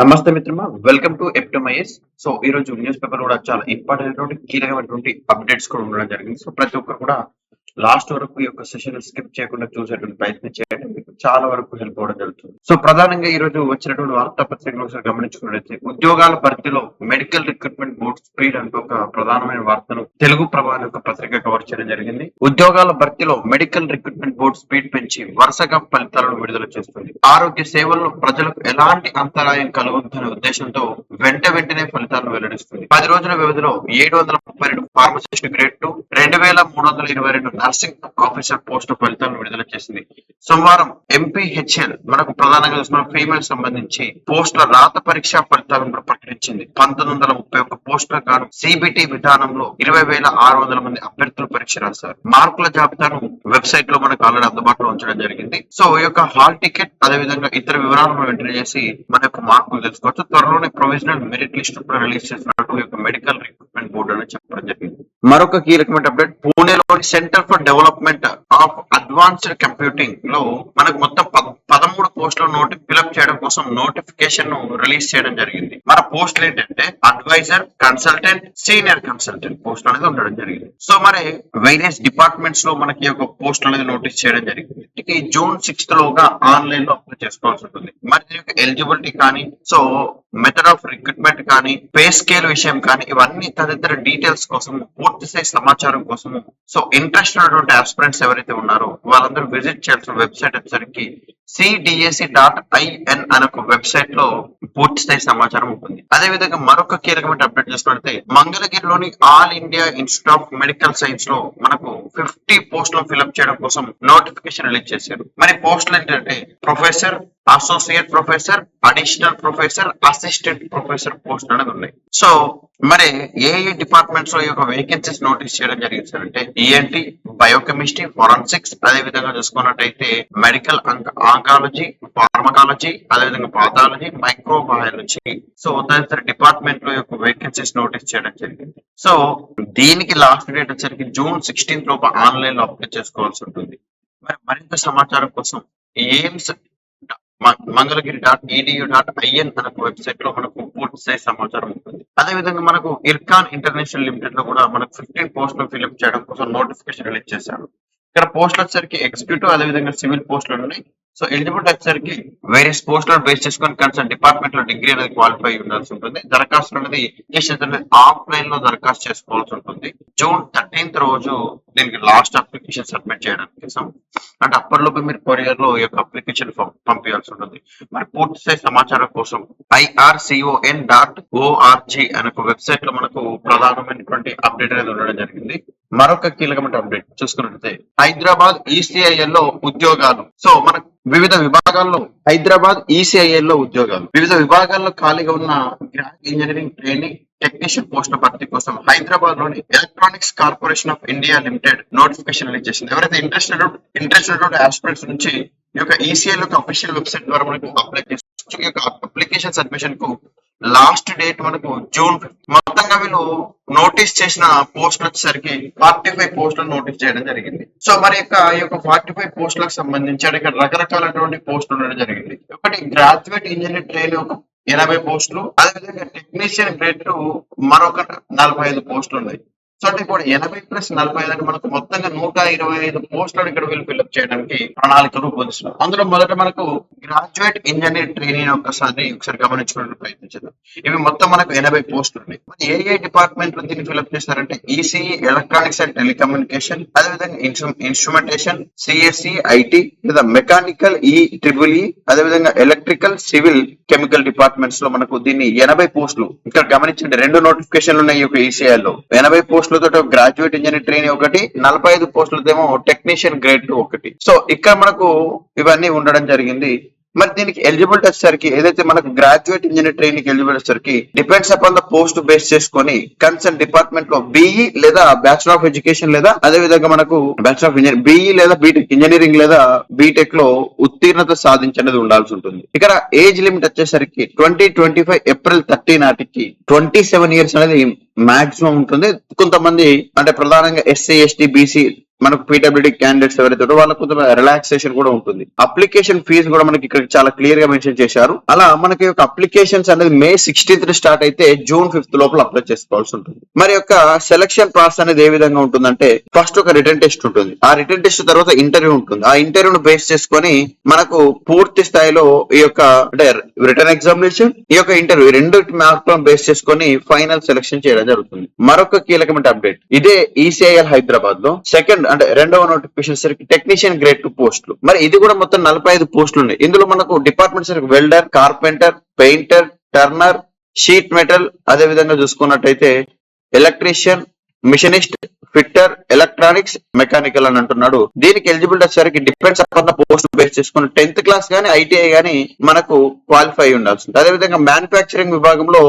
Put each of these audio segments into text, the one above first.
నమస్తే మిత్రమా welcome to ఎప్టమైఎస్ so ఈ రోజు న్యూస్ పేపర్ కూడా చాలా ఇంపార్టెంట్ కీలకమైనటువంటి అప్డేట్స్ కూడా ఉండడం జరిగింది. సో ప్రతి ఒక్కరు కూడా లాస్ట్ వరకు ఈ యొక్క సెషన్ స్కిప్ చేయకుండా చూసేటువంటి ప్రయత్నం చేయండి. మీకు చాలా వరకు హెల్ప్ అవ్వడం జరుగుతుంది. సో ప్రధానంగా ఈ రోజు వచ్చినటువంటి వార్తాపత్రికలు ఒకసారి గమనించుకున్నట్లయితే ఉద్యోగాల భర్తీలో మెడికల్ రిక్రూట్మెంట్ బోర్డ్ స్పీడ్ అంటూ ఒక ప్రధానమైన వార్తను తెలుగు ప్రభావం యొక్క పత్రిక కవర్ చేయడం జరిగింది. ఉద్యోగాల భర్తీలో మెడికల్ రిక్రూట్మెంట్ బోర్డు స్పీడ్ పెంచి వరుసగా ఫలితాలను విడుదల చేస్తుంది. ఆరోగ్య సేవల్లో ప్రజలకు ఎలాంటి అంతరాయం కలగొద్దనే ఉద్దేశంతో వెంట వెంటనే ఫలితాలను వెల్లడిస్తుంది. పది రోజుల వ్యవధిలో ఏడు వందల ముప్పై రెండు ఫార్మసిస్ట్ గ్రేడ్ టూ రెండు వేల మూడు వందల ఇరవై రెండు నర్సింగ్ ఆఫీసర్ పోస్టు ఫలితాలను విడుదల చేసింది. సోమవారం ఎంపీహెచ్ఎల్ మనకు ప్రధానంగా చూసిన ఫీమేల్ సంబంధించి పోస్టుల రాత పరీక్ష ఫలితాలను కూడా ప్రకటించింది. పంతొమ్మిది వందల ముప్పై ఒక్క పోస్టుల గాను సిబిటి విధానంలో ఇరవై వేల ఆరు వందల మంది అభ్యర్థులు పరీక్ష రాశారు. మార్కుల జాబితాను వెబ్సైట్లో మనకు ఆల్రెడీ అందుబాటులో ఉంచడం జరిగింది. సో ఈ యొక్క హాల్ టికెట్ అదే విధంగా ఇతర వివరాలను ఎంటర్ చేసి మన యొక్క మార్కులు తెలుసుకోవచ్చు. త్వరలోనే ప్రొవిజనల్ మెరిట్ లిస్ట్ కూడా రిలీజ్ చేసినట్టు ఈ యొక్క మెడికల్ రిక్రూట్మెంట్ బోర్డు అని మరొక కీలకమైన update పూణేలోని centre for development of advanced కంప్యూటింగ్లో మనకు మొత్తం పద- పదమూడు పోస్టులు నోటి ఫిలప్ చేయడం కోసం నోటిఫికేషన్ను రిలీజ్ చేయడం జరిగింది. మన పోస్టులు ఏంటంటే advisor consultant senior consultant post అనేది ఉండడం జరిగింది. సో మరి వేరియస్ డిపార్ట్మెంట్స్లో మనకి ఒక పోస్ట్ అనేది నోటీస్ చేయడం జరిగింది. ఈ జూన్ సిక్స్త్ లోగా ఆన్లైన్లో అప్లై చేసుకోవాల్సి ఉంటుంది. మరి దీని ఎలిజిబిలిటీ కానీ సో మెథడ్ ఆఫ్ రిక్రూట్మెంట్ కానీ పే స్కేల్ విషయం కానీ ఇవన్నీ తదితర డీటెయిల్స్ కోసం పూర్తి స్థాయి సమాచారం కోసం సో ఇంట్రెస్ట్ ఉన్నటువంటి ఆస్పిరెంట్స్ ఎవరైతే ఉన్నారో వాళ్ళందరూ విజిట్ చేయాల్సిన వెబ్సైట్ వచ్చేసరికి సిడిఎస్సి డాట్ ఐఎన్ అనే ఒక వెబ్సైట్లో పూర్తి స్థాయి సమాచారం ఉంటుంది. అదే విధంగా మరొక కీలకమైన అప్డేట్ చేసుకుంటే మంగళగిరిలోని All India Institute of Medical సైన్స్లో మనకు ఫిఫ్టీ పోస్టులు ఫిల్అప్ చేయడం కోసం నోటిఫికేషన్ రిలీజ్ చేశారు. మరి పోస్టులు ఏంటంటే professor associate professor additional professor assistant professor post అనేది ఉన్నాయి. సో మరి ఏ ఏ డిపార్ట్మెంట్స్లో ఈ యొక్క వేకెన్సీస్ నోటీస్ చేయడం జరిగింది సార్. అంటే ఈఎన్టీ బయోకెమిస్ట్రీ ఫోరెన్సిక్స్ అదే విధంగా చూసుకున్నట్టయితే మెడికల్ ఆంకాలజీ ఫార్మకాలజీ అదే విధంగా పాథాలజీ మైక్రోబయాలజీ సో తదితర డిపార్ట్మెంట్లో యొక్క వేకెన్సీస్ నోటీస్ చేయడం జరిగింది. సో దీనికి లాస్ట్ డేట్ వచ్చరికి జూన్ సిక్స్టీన్త్ లోపు ఆన్లైన్లో అప్లై చేసుకోవాల్సి ఉంటుంది. మరి మరింత సమాచారం కోసం AIIMS Mangalagiri dot EDU dot IN అనే వెబ్సైట్లో మనకు పూర్తి స్థాయి సమాచారం ఉంటుంది. అదే విధంగా మనకు ఇర్కాన్ ఇంటర్నేషనల్ లిమిటెడ్లో కూడా మనకు ఫిఫ్టీన్ పోస్టులు ఫిల్అప్ చేయడం కోసం నోటిఫికేషన్ రిలీజ్ చేశారు. ఇక్కడ పోస్టులు వచ్చేసరికి ఎగ్జిక్యూటివ్ అదే విధంగా సివిల్ పోస్టులు ఉన్నాయి. సో ఎలిజిబిలిటీ వచ్చేసరికి వేరియస్లో బేస్ చేసుకొని కన్సర్న్ డిపార్ట్మెంట్లో డిగ్రీ అనేది క్వాలిఫై ఉండాల్సి ఉంటుంది. దరఖాస్తు అనేది అప్లికేషన్ ఆఫ్లైన్లో దరఖాస్తు చేసుకోవాల్సి ఉంటుంది. జూన్ థర్టీన్త్ రోజు దీనికి లాస్ట్ అప్లికేషన్ సబ్మిట్ చేయడానికి అంటే అప్పటిలోపు మీరు కొరియర్లో ఈ యొక్క అప్లికేషన్ పంపించాల్సి ఉంటుంది. మరి పూర్తి స్థాయి సమాచారం కోసం ఐఆర్సిఓఎన్ డాట్ ఓఆర్జీ అనే ఒక వెబ్సైట్లో మనకు ప్రధానమైనటువంటి అప్డేట్ అనేది ఉండడం జరిగింది. మరొక కీలకమైన అప్డేట్ చూసుకున్నట్లయితే హైదరాబాద్ ఈసీఐఎల్లో ఉద్యోగాలు. సో మనకు వివిధ విభాగాల్లో హైదరాబాద్ ఈసీఐఎల్లో ఉద్యోగాలు. వివిధ విభాగాల్లో ఖాళీగా ఉన్న గ్రాఫిక్ ఇంజనీరింగ్ ట్రైనింగ్ టెక్నీషియన్ పోస్టుల భర్తీ కోసం హైదరాబాద్లోని electronics corporation of India limited notification release చేసింది. ఎవరైతే ఇంట్రెస్టెడ్ ఇంట్రెస్టెడ్ ఆస్పిరెంట్స్ నుంచి ఈ యొక్క ఈసీఐ యొక్క అఫీషియల్ వెబ్సైట్ ద్వారా మనకు అప్లై చేసుకోవచ్చు ఈ యొక్క అప్లికేషన్ సబ్మిషన్కు లాస్ట్ డేట్ మనకు జూన్ మొత్తంగా వీళ్ళు నోటీస్ చేసిన పోస్టులు వచ్చేసరికి ఫార్టీ ఫైవ్ పోస్టులు నోటీస్ చేయడం జరిగింది. సో మరి యొక్క ఈ యొక్క ఫార్టీ ఫైవ్ పోస్టులకు సంబంధించి ఇక్కడ రకరకాలైనటువంటి పోస్టులు ఉండడం జరిగింది. ఒకటి గ్రాడ్యుయేట్ ఇంజనీర్ ట్రైన్ ఒక ఎనభై పోస్టులు అదేవిధంగా టెక్నీషియన్ గ్రేడ్ మరొక నలభై ఐదు పోస్టులు ఉన్నాయి. సో ఇప్పుడు ఎనభై ప్లస్ నలభై ఐదు అంటే మనకు మొత్తంగా నూట ఇరవై ఐదు పోస్టులను ఇక్కడ వీళ్ళు ఫిల్అప్ చేయడానికి ప్రణాళిక రూపొందిస్తున్నారు. అందులో మొదట మనకు గ్రాడ్యుయేట్ ఇంజనీర్ ట్రైనింగ్ ఒకసారి ఒకసారి గమనించుకోవడానికి ప్రయత్నించారు ఇవి మొత్తం మనకు ఎనభై పోస్టులు ఉన్నాయి. ఏ ఏ డిపార్ట్మెంట్లో దీన్ని ఫిల్అప్ చేస్తారంటే ఈసీఈ ఎలక్ట్రానిక్స్ అండ్ టెలికమ్యూనికేషన్ అదేవిధంగా ఇన్స్ట్రుమెంటేషన్ సిఎస్సి ఐటీ లేదా మెకానికల్ ఈ ట్రిబుల్ ఈ అదేవిధంగా ఎలక్ట్రికల్ సివిల్ కెమికల్ డిపార్ట్మెంట్స్లో మనకు దీన్ని ఎనభై పోస్టులు. ఇక్కడ గమనించండి రెండు నోటిఫికేషన్లు ఉన్నాయి ఈ యొక్క ఈసీఐ లో ఎనభై పోస్టులతో గ్రాడ్యుయేట్ ఇంజనీర్ ట్రైనింగ్ ఒకటి నలభై ఐదు పోస్టులతో టెక్నీషియన్ గ్రేడ్ టూ ఒకటి. సో ఇక్కడ మనకు ఇవన్నీ ఉండడం జరిగింది. మరి దీనికి ఎలిజిబిలిటీ వచ్చేసరికి ఏదైతే మనకు గ్రాడ్యుయేట్ ఇంజనీర్ ట్రైనింగ్ ఎలిజిబిలిటీ వచ్చేసరికి depends upon the post base చేసుకొని కన్సర్న్ డిపార్ట్మెంట్లో బిఈ లేదా బ్యాచులర్ ఆఫ్ ఎడ్యుకేషన్ లేదా అదే విధంగా మనకు బ్యాచులర్ ఆఫ్ ఇంజనీర్ బిఈ లేదా బీటెక్ ఇంజనీరింగ్ లేదా బీటెక్లో ఉత్తీర్ణత సాధించనేది ఉండాల్సి ఉంటుంది. ఇక్కడ ఏజ్ లిమిట్ వచ్చేసరికి twenty twenty five April thirty నాటికి ట్వంటీ సెవెన్ ఇయర్స్ అనేది మాక్సిమం ఉంటుంది. కొంతమంది అంటే ప్రధానంగా ఎస్సీ ఎస్టీ బీసీ మనకు పీడబ్ల్యూడీ క్యాండిడేట్స్ ఎవరైతే ఉన్నారో వాళ్ళకు కొంచెం రిలాక్సేషన్ కూడా ఉంటుంది. అప్లికేషన్ ఫీజు కూడా మనకి ఇక్కడ చాలా క్లియర్గా మెన్షన్ చేశారు. అలా మనకి యొక్క అప్లికేషన్స్ అనేది మే సిక్స్టీన్త్ స్టార్ట్ అయితే జూన్ ఫిఫ్త్ లోపల అప్లై చేసుకోవాల్సి ఉంటుంది. మరి యొక్క సెలక్షన్ ప్రాసెస్ అనేది ఏ విధంగా ఉంటుందంటే ఫస్ట్ ఒక రిటర్న్ టెస్ట్ ఉంటుంది. ఆ రిటర్న్ టెస్ట్ తర్వాత ఇంటర్వ్యూ ఉంటుంది. ఆ ఇంటర్వ్యూను బేస్ చేసుకొని మనకు పూర్తి స్థాయిలో ఈ యొక్క అంటే రిటర్న్ ఎగ్జామినేషన్ ఈ యొక్క ఇంటర్వ్యూ రెండు మార్కులను బేస్ చేసుకొని ఫైనల్ సెలక్షన్ చేయడం జరుగుతుంది. మరొక కీలకమైన అప్డేట్ ఇదే ఈసీఐఎల్ హైదరాబాద్లో సెకండ్ అంటే రెండవ నోటిఫికేషన్ సరికి టెక్నీషియన్ గ్రేడ్ టూ పోస్టులు మరి ఇది కూడా మొత్తం నలభై ఐదు పోస్టులు ఉన్నాయి. ఇందులో మనకు డిపార్ట్మెంట్ సరికి welder carpenter painter turner sheet metal అదే విధంగా చూసుకున్నట్టయితే electrician machinist fitter electronics mechanical అని అంటున్నాడు. దీనికి ఎలిజిబిలిటీ వచ్చేసరికి depends upon the post base చేసుకుని టెన్త్ క్లాస్ గానీ ఐటీఐ గానీ మనకు క్వాలిఫై ఉండాల్సింది అదే విధంగా మ్యానుఫ్యాక్చరింగ్ విభాగంలో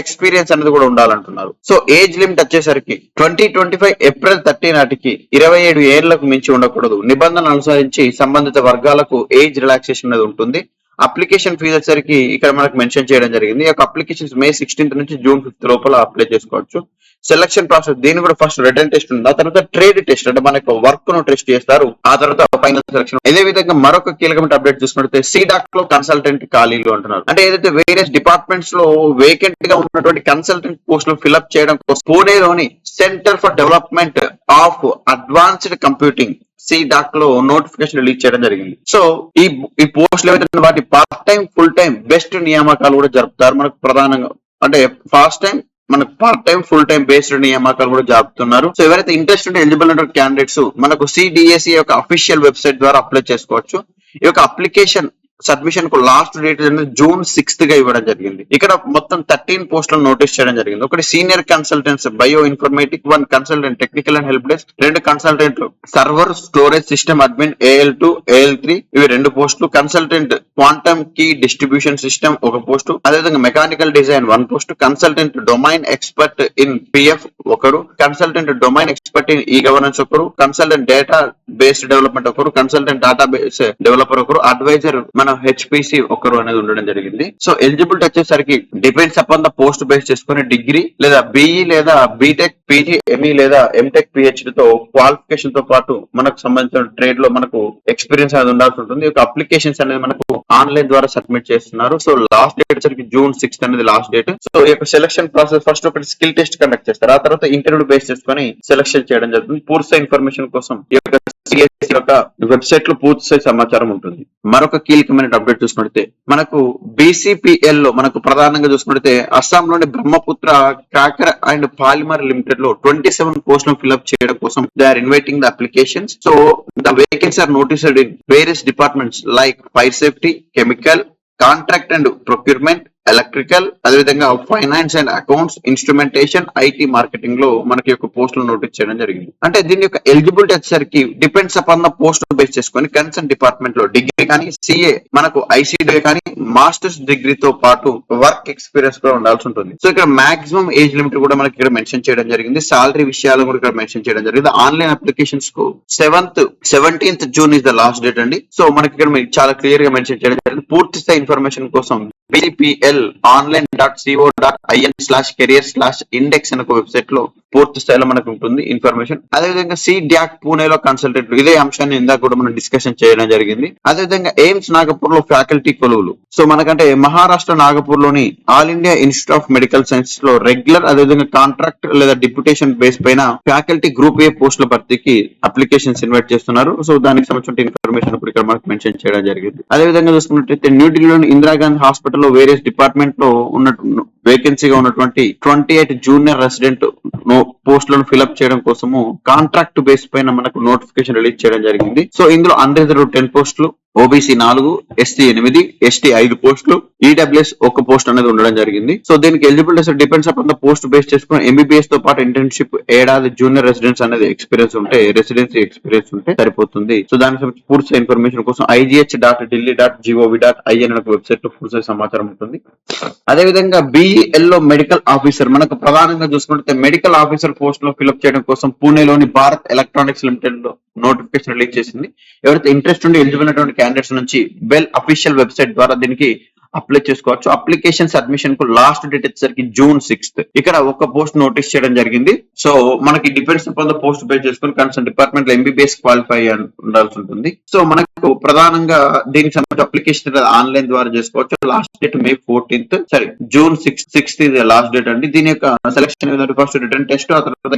ఎక్స్పీరియన్స్ అనేది కూడా ఉండాలంటున్నారు. సో ఏజ్ లిమిట్ వచ్చేసరికి twenty twenty five April thirty నాటికి ఇరవై ఏడు ఏళ్ళకు మించి ఉండకూడదు. నిబంధనలు అనుసరించి సంబంధిత వర్గాలకు ఏజ్ రిలాక్సేషన్ అనేది ఉంటుంది. అప్లికేషన్ ఫీజు వచ్చేసరికి ఇక్కడ మనకు మెన్షన్ చేయడం జరిగింది. ఈ యొక్క అప్లికేషన్స్ మే సిక్స్టీన్త్ నుంచి జూన్ ఫిఫ్త్ లోపల అప్లై చేసుకోవచ్చు. సెలక్షన్ ప్రాసెస్ దీని కూడా ఫస్ట్ రిటర్న్ టెస్ట్ ఉంది? ఆ తర్వాత ట్రేడ్ టెస్ట్ అంటే మనకు వర్క్ను టెస్ట్ చేస్తారు. ఆ తర్వాత ఫైనల్ సెలక్షన్. ఇదే విధంగా మరొక కీలకమైన అప్డేట్ చూసుకుంటే సీడాక్లో కన్సల్టెంట్ ఖాళీలు అంటున్నారు. అంటే ఏదైతే వేరియస్ డిపార్ట్మెంట్స్లో వేకెంట్గా ఉన్నటువంటి కన్సల్టెంట్ పోస్టులు ఫిల్అప్ చేయడం కోసం పూణేలోని centre for development of advanced computing C డాక్లో notification release చేయడం జరిగింది. సో ఈ ఈ పోస్టులు ఏవైతే వాటి part time full time based నియామకాలు కూడా జరుపుతారు. మనకు ప్రధానంగా అంటే ఫాస్ట్ టైం మనకు part time full time based నియామకాలు కూడా జరుపుతున్నారు. సో ఎవరైతే ఇంట్రెస్ట్ ఉంటే ఎలిజిబుల్ ఉంటారు క్యాండిడేట్స్ మనకు సిడిఎస్సి యొక్క అఫీషియల్ వెబ్సైట్ ద్వారా అప్లై చేసుకోవచ్చు. ఈ యొక్క అప్లికేషన్ సబ్మిషన్కు లాస్ట్ డేట్ జూన్ సిక్స్త్గా ఇవ్వడం జరిగింది. ఇక్కడ మొత్తం థర్టీన్ పోస్టులను నోటీస్ చేయడం జరిగింది. ఒకటి senior consultants bio informatic one consultant technical and help desk రెండు consultant server storage system admin AL two AL three ఇవి రెండు పోస్టులు consultant quantum key distribution system ఒక పోస్టు అదేవిధంగా mechanical design one post consultant domain expert in PF ఒకరు consultant domain expert in E governance ఒకరు consultant data based development ఒకరు consultant data base developer ఒకరు advisor మన హెచ్పిసి ఒకరు అనేది ఉండడం జరిగింది. సో ఎలిజిబిలిటీ వచ్చేసరికి depends upon the post base చేసుకుని డిగ్రీ లేదా బిఈ లేదా బీటెక్ పీజీ ఎంఈ లేదా ఎంటెక్ పిహెచ్డి తో క్వాలిఫికేషన్తో పాటు మనకు సంబంధించిన ట్రేడ్లో మనకు ఎక్స్పీరియన్స్ అనేది ఉండాల్సి ఉంటుంది. యొక్క అప్లికేషన్స్ అనేది మనకు ఆన్లైన్ ద్వారా సబ్మిట్ చేస్తున్నారు. సో లాస్ట్ డేట్ వచ్చరికి జూన్ సిక్స్త్ అనేది లాస్ట్ డేట్ సో ఈ యొక్క సెలక్షన్ ప్రాసెస్ ఫస్ట్ ఒకటి స్కిల్ టెస్ట్ కండక్ట్ చేస్తారు. ఆ తర్వాత ఇంటర్వ్యూ బేస్ చేసుకొని సెలక్షన్ చేయడం జరుగుతుంది. పూర్తి ఇన్ఫర్మేషన్ కోసం ఈ యొక్క సిఎస్సి యొక్క వెబ్సైట్లో పూర్తి స్థాయి సమాచారం ఉంటుంది. మరొక కీలకమైన అప్డేట్ చూసుకుంటే మనకు బీసీపీఎల్లో మనకు ప్రధానంగా చూసుకుంటే అస్సాంలోని బ్రహ్మపుత్ర కాకర అండ్ పాలిమర్ లిమిటెడ్లో ట్వంటీ సెవెన్ పోస్టులను ఫిల్అప్ చేయడం కోసం they are inviting the applications so the vacancy are noticed in various departments like fire safety chemical contract and procurement electrical అదేవిధంగా finance and accounts instrumentation IT మార్కెటింగ్లో మనకి యొక్క పోస్టులు notice చేయడం జరిగింది. అంటే దీని యొక్క ఎలిజిబిలిటీ వచ్చేసరికి depends upon the post base చేసుకొని కన్సర్న్ డిపార్ట్మెంట్లో డిగ్రీ కానీ సిఏ మనకు ఐసీడీ కానీ మాస్టర్స్ డిగ్రీతో పాటు వర్క్ ఎక్స్పీరియన్స్ కూడా ఉండాల్సి ఉంటుంది. సో ఇక్కడ మాక్సిమం ఏజ్ లిమిట్ కూడా మనకి ఇక్కడ మెన్షన్ చేయడం జరిగింది. సాలరీ విషయాలు కూడా ఇక్కడ మెన్షన్ చేయడం జరిగింది. Online అప్లికేషన్స్కు seventh seventeenth June is the last date అండి. సో మనకి ఇక్కడ చాలా క్లియర్గా మెన్షన్ చేయడం జరిగింది. పూర్తి స్థాయి ఇన్ఫర్మేషన్ కోసం BPL online dot CO dot IN slash career slash index అనే ఒక వెబ్సైట్లో పూర్తి స్థాయిలో మనకు ఉంటుంది ఇన్ఫర్మేషన్ అదేవిధంగా సి డాక్ పూణేలో కన్సల్టెంట్ ఇదే అంశాన్ని ఇందాక కూడా మనం డిస్కషన్ చేయడం జరిగింది. అదేవిధంగా ఎయిమ్స్ నాగపూర్లో ఫ్యాకల్టీ కొలువులు. సో మనకంటే Maharashtra నాగపూర్లోని all India institute of medical సైన్సెస్లో regular అదేవిధంగా కాంట్రాక్ట్ లేదా డిప్యూటేషన్ బేస్ పైన ఫ్యాకల్టీ గ్రూప్ ఏ పోస్టుల భర్తీకి అప్లికేషన్స్ ఇన్వైట్ చేస్తున్నారు. సో దానికి సంబంధించిన ఇన్ఫర్మేషన్ ఇప్పుడు ఇక్కడ మనకు మెన్షన్ చేయడం జరిగింది. అదేవిధంగా చూసుకున్నట్లయితే న్యూఢిల్లీలోని ఇందిరాగాంధీ హాస్పిటల్లో వేరియస్ డిపార్ట్మెంట్లో ఉన్న వేకెన్సీగా ఉన్నటువంటి ట్వంటీ ఎయిట్ జూనియర్ రెసిడెంట్ పోస్టులను ఫిల్అప్ చేయడం కోసము కాంట్రాక్ట్ బేస్ పైన మనకు నోటిఫికేషన్ రిలీజ్ చేయడం జరిగింది. సో ఇందులో అన్రిజర్వ్ టెన్ పోస్టులు ఓబీసీ నాలుగు ఎస్టీ ఎనిమిది ఎస్టీ ఐదు పోస్టులు ఈడబ్ల్యూఎస్ ఒక పోస్ట్ అనేది ఉండడం జరిగింది. సో దీనికి eligibility depends upon the post base చేసుకుని ఎంబీబీఎస్తో పాటు ఇంటర్న్షిప్ ఏడాది జూనియర్ రెసిడెన్స్ అనేది ఎక్స్పీరియన్స్ ఉంటే రెసిడెన్సీ ఎక్స్పీరియన్స్ ఉంటే సరిపోతుంది. సో దానికి సంబంధించి పూర్తి ఇన్ఫర్మేషన్ కోసం IGH dot Delhi dot GOV dot IN అనే వెబ్సైట్లో పూర్తి సమాచారం ఉంటుంది. అదే విధంగా మెడికల్ ఆఫీసర్ మనకు ప్రధానంగా చూసుకుంటే మెడికల్ ఆఫీసర్ పోస్ట్లో ఫిల్అప్ చేయడం కోసం పూణేలోని భారత్ ఎలక్ట్రానిక్స్ లిమిటెడ్లో నోటిఫికేషన్ రిలీజ్ చేసింది. ఎవరైతే ఇంట్రెస్ట్ ఉండి ఎలిజిబుల్ అయినటువంటి క్యాండిడేట్స్ నుంచి బెల్ అఫీషియల్ వెబ్సైట్ ద్వారా దీనికి అప్లై చేసుకోవచ్చు. అప్లికేషన్స్ అడ్మిషన్కు లాస్ట్ డేట్ వచ్చేసరికి జూన్ సిక్స్త్ ఇక్కడ ఒక పోస్ట్ నోటీస్ చేయడం జరిగింది. సో మనకి depends upon the post base చేసుకుని కన్సర్న్ డిపార్ట్మెంట్లో ఎంబీబీఎస్ క్వాలిఫై ఉండాల్సి ఉంటుంది. సో మనకి ప్రధానంగా దీనికి సంబంధించి అప్లికేషన్ ఆన్లైన్ ద్వారా చేసుకోవచ్చు. Last date May fourteenth sorry June six sixth ఇది లాస్ట్ డేట్ అండి. దీని యొక్క సెలక్షన్ ఫస్ట్ రిటర్న్ టెస్ట్ ఆ తర్వాత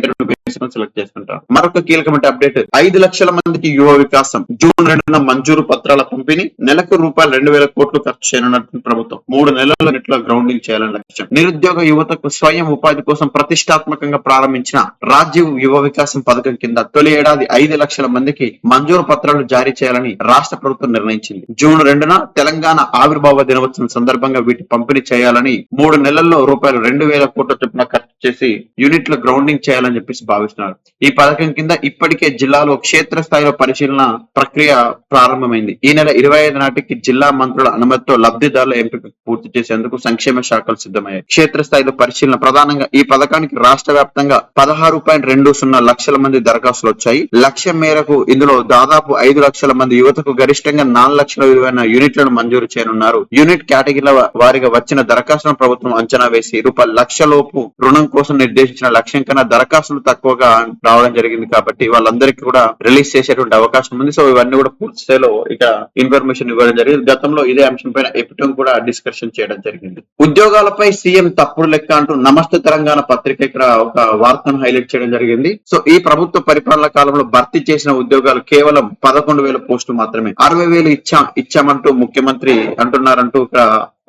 సెలెక్ట్ చేసుకుంటాం. మరొక కీలకమైన అప్డేట్ ఐదు లక్షల మందికి యువ వికాసం. జూన్ రెండున మంజూరు పత్రాల పంపిణీ నెలకు రూపాయలు రెండు వేల కోట్లు ఖర్చు చేయనున్నట్టు ప్రభుత్వం. మూడు నెలల నెట్లో గ్రౌండింగ్ చేయాలని లక్ష్యం. నిరుద్యోగ యువతకు స్వయం ఉపాధి కోసం ప్రతిష్టాత్మకంగా ప్రారంభించిన రాజీవ్ యువ వికాసం పథకం కింద తొలి ఏడాది ఐదు లక్షల మందికి మంజూరు పత్రాలు జారీ చేయాలని రాష్ట్ర ప్రభుత్వం నిర్ణయించింది. జూన్ రెండున తెలంగాణ ఆవిర్భావ దినోత్సవం సందర్భంగా వీటి పంపిణీ చేయాలని మూడు నెలల్లో రూపాయలు రెండు వేల కోట్ల చొప్పున ఖర్చు చేసి యూనిట్ల గ్రౌండింగ్ చేయాలని చెప్పేసి భావిస్తున్నారు. ఈ పథకం కింద ఇప్పటికే జిల్లాలో క్షేత్ర స్థాయిలో పరిశీలన ప్రక్రియ ప్రారంభమైంది. ఈ నెల ఇరవై ఐదు నాటికి జిల్లా మంత్రుల అనుమతితో లబ్ధిదారుల ఎంపిక పూర్తి చేసేందుకు సంక్షేమ శాఖలు సిద్ధమయ్యాయి. క్షేత్ర స్థాయిలో పరిశీలన ప్రధానంగా ఈ పథకానికి రాష్ట్ర వ్యాప్తంగా పదహారు పాయింట్ రెండు సున్నా లక్షల మంది దరఖాస్తులు వచ్చాయి. లక్ష్యం మేరకు ఇందులో దాదాపు ఐదు లక్షల మంది యువతకు గరిష్టంగా నాలుగు లక్షల విలువైన యూనిట్లను మంజూరు చేయనున్నారు. యూనిట్ కేటగిరీల వారిగా వచ్చిన దరఖాస్తులను ప్రభుత్వం అంచనా వేసి రూపాయలు లక్ష లోపు రుణం కోసం నిర్దేశించిన లక్ష్యం కన్నా దరఖాస్తులు తక్కువగా రావడం జరిగింది కాబట్టి వాళ్ళందరికీ కూడా రిలీజ్ చేసేటువంటి అవకాశం ఉంది. సో ఇవన్నీ కూడా పూర్తి స్థాయిలో ఇక ఇన్ఫర్మేషన్ ఇవ్వడం జరిగింది. గతంలో ఇదే అంశం పైన ఎపిటం కూడా డిస్కషన్ చేయడం జరిగింది. ఉద్యోగాలపై సీఎం తప్పుడు లెక్క అంటూ నమస్తే తెలంగాణ పత్రిక ఇక్కడ ఒక వార్తను హైలైట్ చేయడం జరిగింది. సో ఈ ప్రభుత్వ పరిపాలన కాలంలో భర్తీ చేసిన ఉద్యోగాలు కేవలం పదకొండు వేల పోస్టులు మాత్రమే. అరవై వేలు ఇచ్చా ఇచ్చామంటూ ముఖ్యమంత్రి అంటున్నారంటూ ఇక్కడ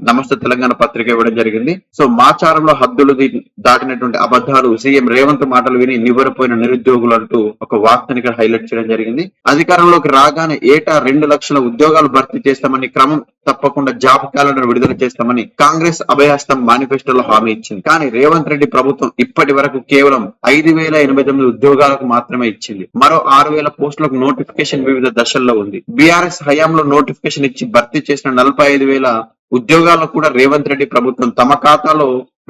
నమస్తే తెలంగాణ పత్రిక ఇవ్వడం జరిగింది. సో మాచారంలో హద్దులు దాటినటువంటి అబద్ధాలు సీఎం రేవంత్ మాటలు విని నివ్వరపోయిన నిరుద్యోగులు అంటూ ఒక వార్తని ఇక్కడ హైలైట్ చేయడం జరిగింది. అధికారంలోకి రాగానే ఏటా రెండు లక్షల ఉద్యోగాలు భర్తీ చేస్తామని క్రమం తప్పకుండా జాబ్ క్యాలెండర్ విడుదల చేస్తామని కాంగ్రెస్ అభయాస్తం మేనిఫెస్టోలో హామీ ఇచ్చింది. కానీ రేవంత్ రెడ్డి ప్రభుత్వం ఇప్పటి వరకు కేవలం ఐదు వేల ఎనభై తొమ్మిది ఉద్యోగాలకు మాత్రమే ఇచ్చింది. మరో ఆరు వేల పోస్టులకు నోటిఫికేషన్ వివిధ దశల్లో ఉంది. బీఆర్ఎస్ హయాంలో నోటిఫికేషన్ ఇచ్చి భర్తీ చేసిన నలభై ఐదు వేల ఉద్యోగాలను కూడా రేవంత్ రెడ్డి ప్రభుత్వం తమ ఖాతాలో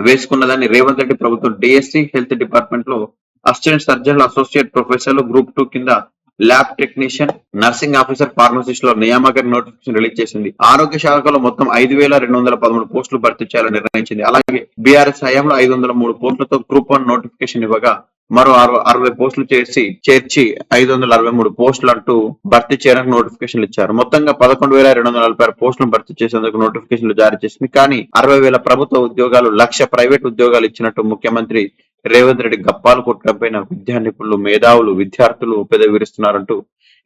వేసుకున్నదని రేవంత్ రెడ్డి ప్రభుత్వం డిఎస్సి హెల్త్ డిపార్ట్మెంట్లో అసిస్టెంట్ సర్జన్లు అసోసియేట్ ప్రొఫెసర్లు గ్రూప్ టూ కింద ల్యాబ్ టెక్నీషియన్ నర్సింగ్ ఆఫీసర్ ఫార్మసిస్ట్లో నియామక నోటిఫికేషన్ రిలీజ్ చేసింది. ఆరోగ్య శాఖలో మొత్తం ఐదు వేల రెండు వందల పదమూడు పోస్టులు భర్తీ చేయాలని నిర్ణయించింది. అలాగే బీఆర్ఎస్ హయాంలో ఐదు వందల మూడు పోస్టులతో గ్రూప్ వన్ నోటిఫికేషన్ ఇవ్వగా మరో అరవై అరవై పోస్టులు చేసి చేర్చి ఐదు వందల అరవై మూడు పోస్టులు అంటూ భర్తీ చేయడానికి నోటిఫికేషన్లు ఇచ్చారు. మొత్తంగా పదకొండు వేల రెండు వందల నలభై ఆరు పోస్టులను భర్తీ చేసేందుకు నోటిఫికేషన్లు జారీ చేసింది. కానీ అరవై వేల ప్రభుత్వ ఉద్యోగాలు లక్ష ప్రైవేట్ ఉద్యోగాలు ఇచ్చినట్టు ముఖ్యమంత్రి రేవంత్ రెడ్డి గప్పాలు కొట్టడంపైన విద్యా నిపుణులు మేధావులు విద్యార్థులు పెదవిరుస్తున్నారంటూ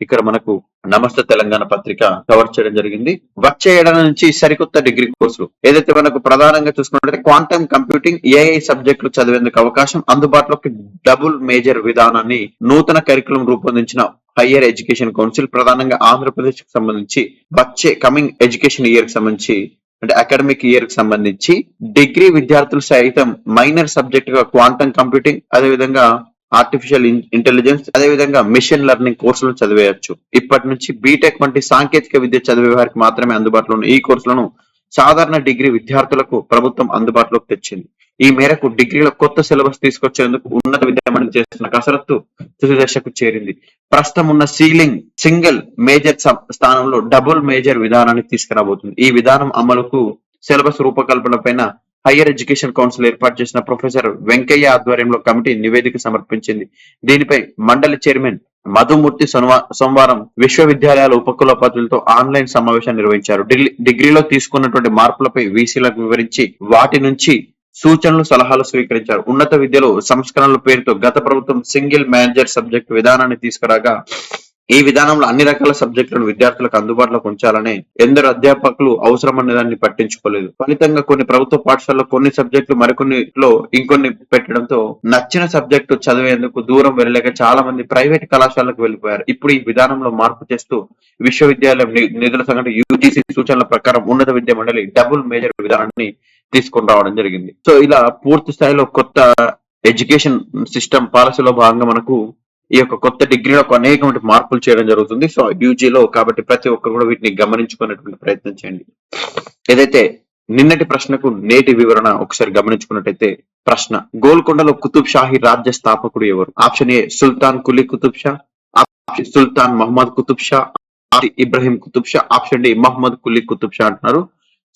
ఇక్కడ మనకు నమస్తే తెలంగాణ పత్రిక కవర్ చేయడం జరిగింది. వచ్చే ఏడాది నుంచి సరికొత్త డిగ్రీ కోర్సులు. ఏదైతే మనకు ప్రధానంగా చూసుకున్నట్లయితే క్వాంటమ్ కంప్యూటింగ్ ఏఐ సబ్జెక్టులు చదివేందుకు అవకాశం అందుబాటులోకి డబుల్ మేజర్ విధానాన్ని నూతన కరికులం రూపొందించిన హయ్యర్ ఎడ్యుకేషన్ కౌన్సిల్ ప్రధానంగా ఆంధ్రప్రదేశ్కి సంబంధించి వచ్చే కమింగ్ ఎడ్యుకేషన్ ఇయర్కి సంబంధించి అంటే అకాడమిక్ ఇయర్కి సంబంధించి డిగ్రీ విద్యార్థులు సైతం మైనర్ సబ్జెక్ట్గా క్వాంటమ్ కంప్యూటింగ్ అదే విధంగా ఆర్టిఫిషియల్ ఇంటెలిజెన్స్ అదే విధంగా మిషన్ లెర్నింగ్ కోర్సులను చదివేయచ్చు. ఇప్పటి నుంచి బీటెక్ వంటి సాంకేతిక విద్య చదివే వారికి మాత్రమే అందుబాటులో ఉన్న ఈ కోర్సులను సాధారణ డిగ్రీ విద్యార్థులకు ప్రభుత్వం అందుబాటులోకి తెచ్చింది. ఈ మేరకు డిగ్రీలో కొత్త సిలబస్ తీసుకొచ్చేందుకు ఉన్నత విద్యా మండలి చేస్తున్న కసరత్తు తుది దశకు చేరింది. ప్రస్తుతం ఉన్న సీలింగ్ సింగిల్ మేజర్ స్థానంలో డబుల్ మేజర్ విధానాన్ని తీసుకురాబోతుంది. ఈ విధానం అమలుకు సిలబస్ రూపకల్పన పైన హయ్యర్ ఎడ్యుకేషన్ కౌన్సిల్ ఏర్పాటు చేసిన ప్రొఫెసర్ వెంకయ్య ఆధ్వర్యంలో కమిటీ నివేదిక సమర్పించింది. దీనిపై మండలి చైర్మన్ మధుమూర్తి సోమవారం విశ్వవిద్యాలయాల ఉపకులపతులతో ఆన్లైన్ సమావేశం నిర్వహించారు. డిగ్రీ- డిగ్రీలో తీసుకున్నటువంటి మార్పులపై వీసీలకు వివరించి వాటి నుంచి సూచనలు సలహాలు స్వీకరించారు. ఉన్నత విద్యలో సంస్కరణల పేరుతో గత ప్రభుత్వం సింగిల్ మేనేజర్ సబ్జెక్ట్ విధానాన్ని తీసుకురాగా ఈ విధానంలో అన్ని రకాల సబ్జెక్టులను విద్యార్థులకు అందుబాటులోకి ఉంచాలని ఎందరు అధ్యాపకులు అవసరమనే దాన్ని పట్టించుకోలేదు. ఫలితంగా కొన్ని ప్రభుత్వ పాఠశాలలో కొన్ని సబ్జెక్టులు మరికొన్నిలో ఇంకొన్ని పెట్టడంతో నచ్చిన సబ్జెక్టు చదివేందుకు దూరం వెళ్ళలేక చాలా మంది ప్రైవేట్ కళాశాలకు వెళ్ళిపోయారు. ఇప్పుడు ఈ విధానంలో మార్పు చేస్తూ విశ్వవిద్యాలయం నిధుల సంఘటన యూజీసీ సూచనల ప్రకారం ఉన్నత విద్యా మండలి డబుల్ మేజర్ విధానాన్ని తీసుకొని రావడం జరిగింది. సో ఇలా పూర్తి స్థాయిలో కొత్త ఎడ్యుకేషన్ సిస్టమ్ పాలసీలో భాగంగా మనకు ఈ యొక్క కొత్త డిగ్రీలో అనేకమైన మార్పులు చేయడం జరుగుతుంది. సో యూజీలో కాబట్టి ప్రతి ఒక్కరు కూడా వీటిని గమనించుకునేటువంటి ప్రయత్నం చేయండి. ఏదైతే నిన్నటి ప్రశ్నకు నేటి వివరణ ఒకసారి గమనించుకున్నట్టయితే ప్రశ్న గోల్కొండలో కుతుబ్ షాహీ రాజ్య స్థాపకుడు ఎవరు? Option A Sultan Quli Qutb Shah. Option Sultan Mohammed Qutb Shah. Ibrahim Qutb Shah. Option D Mohammed Quli Qutb Shah అంటున్నారు.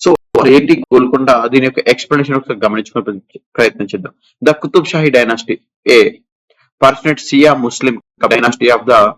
సో ఏంటి గోల్కొండ? దీని యొక్క ఎక్స్ప్లెనేషన్ ఒకసారి గమనించుకునే ప్రయత్నం చేద్దాం. The Qutb Shahi dynasty a Passionate Shia Muslim dynasty of the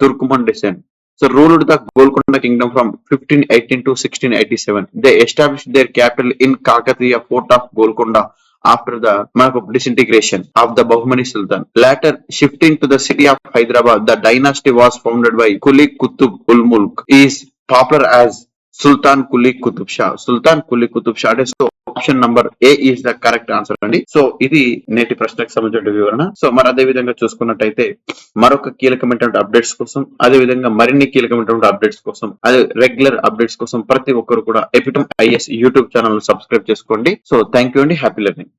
Turkoman descent. So ruled the Golconda kingdom from 1518 to 1687. They established their capital in Kakatiya fort of Golconda after the disintegration of the Bahmani Sultan. Later, shifting to the city of Hyderabad, the dynasty was founded by Kuli Kutub ul He is popular as Sultan Quli Qutb Shah. Sultan Quli Qutb Shah అంటే so option number A is the correct answer అండి. So ఇది నేటి ప్రశ్నకు సంబంధించిన వివరణ. So మరి అదే విధంగా చూసుకున్నట్టయితే మరొక కీలకమైనటువంటి అప్డేట్స్ కోసం అదే విధంగా మరిన్ని కీలకమైనటువంటి అప్డేట్స్ కోసం అదే రెగ్యులర్ అప్డేట్స్ కోసం ప్రతి ఒక్కరు కూడా Epitome IS YouTube channel subscribe చేసుకోండి. సో థ్యాంక్ యూ అండి. Happy learning